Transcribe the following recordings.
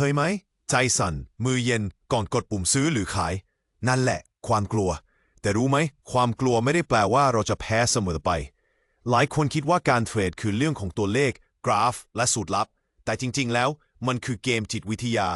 เคยไหม ใจสั่น มือเย็นก่อนกดปุ่มซื้อหรือขาย นั่นแหละ ความกลัว แต่รู้ไหม ความกลัวไม่ได้แปลว่าเราจะแพ้เสมอไป หลายคนคิดว่าการเทรดคือเรื่องของตัวเลข กราฟ และสูตรลับ แต่จริง ๆ แล้ว มันคือเกมจิตวิทยา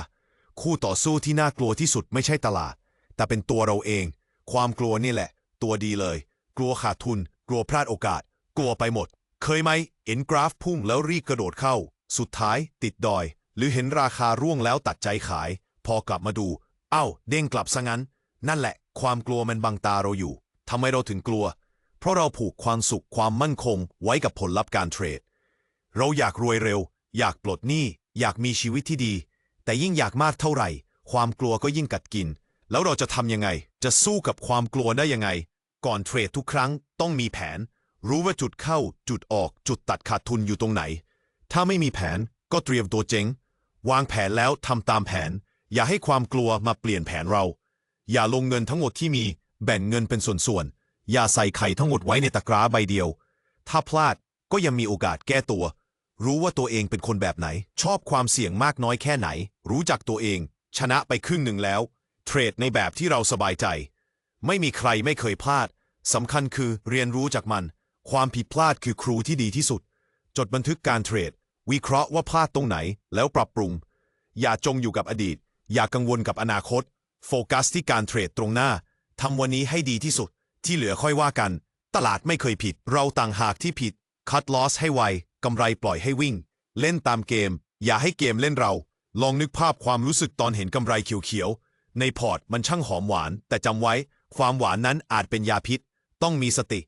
คู่ต่อสู้ที่น่ากลัวที่สุดไม่ใช่ตลาด แต่เป็นตัวเราเอง ความกลัวนี่แหละ ตัวดีเลย กลัวขาดทุน กลัวพลาดโอกาส กลัวไปหมด เคยไหมเห็นกราฟพุ่งแล้วรีบกระโดดเข้า สุดท้าย ติดดอย หรือเห็นราคาร่วงแล้วตัดใจขาย พอกลับมาดู เอ้า เด้งกลับซะงั้น นั่นแหละ ความกลัวมันบังตาเราอยู่ทำไมเราถึงกลัว เพราะเราผูกความสุขความมั่นคงไว้กับผลลัพธ์การเทรด เราอยากรวยเร็ว อยากปลดหนี้ อยากมีชีวิตที่ดี แต่ยิ่งอยากมากเท่าไหร่ ความกลัวก็ยิ่งกัดกิน แล้วเราจะทำยังไง จะสู้กับความกลัวได้ยังไง ก่อนเทรดทุกครั้งต้องมีแผน รู้ว่าจุดเข้า จุดออก จุดตัดขาดทุนอยู่ตรงไหน ถ้าไม่มีแผนก็เตรียมตัวเจ๊ง วางแผนแล้วทำตามแผน อย่าให้ความกลัวมาเปลี่ยนแผนเรา อย่าลงเงินทั้งหมดที่มี แบ่งเงินเป็นส่วนๆ อย่าใส่ไข่ทั้งหมดไว้ในตะกร้าใบเดียว ถ้าพลาดก็ยังมีโอกาสแก้ตัว รู้ว่าตัวเองเป็นคนแบบไหน ชอบความเสี่ยงมากน้อยแค่ไหน รู้จักตัวเอง ชนะไปครึ่งหนึ่งแล้ว เทรดในแบบที่เราสบายใจ ไม่มีใครไม่เคยพลาดสำคัญคือเรียนรู้จากมัน ความผิดพลาดคือครูที่ดีที่สุด จดบันทึกการเทรด วิเคราะห์ว่าพลาดตรงไหนแล้วปรับปรุง อย่าจงอยู่กับอดีต อย่ากังวลกับอนาคต โฟกัสที่การเทรดตรงหน้าทำวันนี้ให้ดีที่สุด ที่เหลือค่อยว่ากัน ตลาดไม่เคยผิด เราต่างหากที่ผิด คัดลอสให้ไวกำไรปล่อยให้วิ่ง เล่นตามเกม อย่าให้เกมเล่นเรา ลองนึกภาพความรู้สึกตอนเห็นกำไรเขียวๆ ในพอร์ตมันช่างหอมหวาน แต่จำไว้ ความหวานนั้นอาจเป็นยาพิษ ต้องมีสติ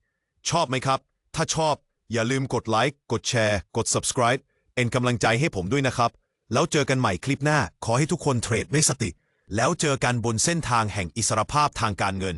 ชอบไหมครับ ถ้าชอบ อย่าลืมกดไลค์กดแชร์ กด subscribe เป็นกำลังใจให้ผมด้วยนะครับ แล้วเจอกันใหม่คลิปหน้า ขอให้ทุกคนเทรดด้วยสติ แล้วเจอกันบนเส้นทางแห่งอิสรภาพทางการเงิน